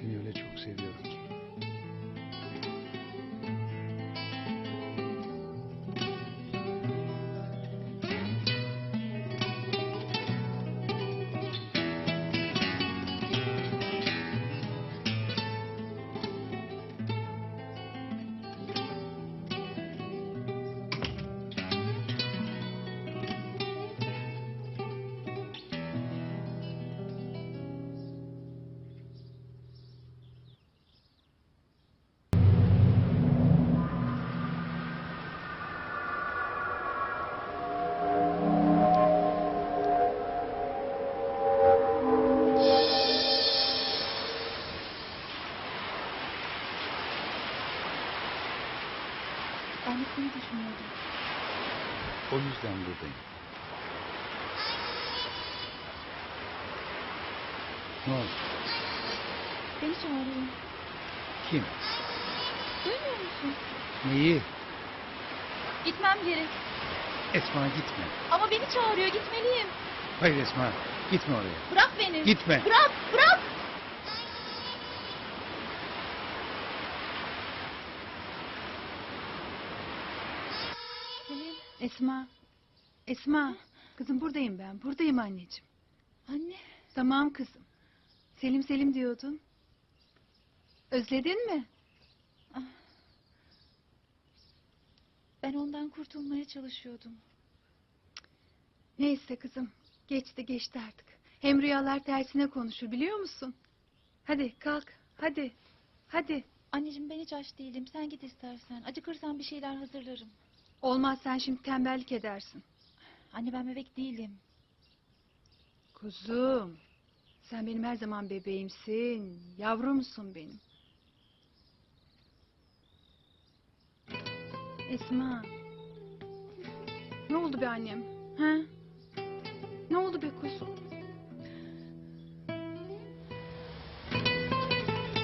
Seni öyle çok seviyorum ki. Gitmeyi düşünüyordum. O yüzden buradayım. Ne oldu? Beni çağırıyor. Kim? Duymuyor musun? Neyi? Gitmem gerek. Esma gitme. Ama beni çağırıyor. Gitmeliyim. Hayır Esma. Gitme oraya. Bırak beni. Gitme. Bırak. Bırak. Esma. Esma. Kızım buradayım ben. Buradayım anneciğim. Anne. Tamam kızım. Selim Selim diyordun. Özledin mi? Ben ondan kurtulmaya çalışıyordum. Neyse kızım. Geçti geçti artık. Hem rüyalar tersine konuşur biliyor musun? Hadi kalk. Hadi. Hadi. Anneciğim ben hiç aç değilim. Sen git istersen. Acıkırsan bir şeyler hazırlarım. Olmaz sen şimdi tembellik edersin. Anne ben bebek değilim. Kuzum. Sen benim her zaman bebeğimsin. Yavrumsun benim. Esma. Ne oldu be annem? Ha? Ne oldu be kuzum?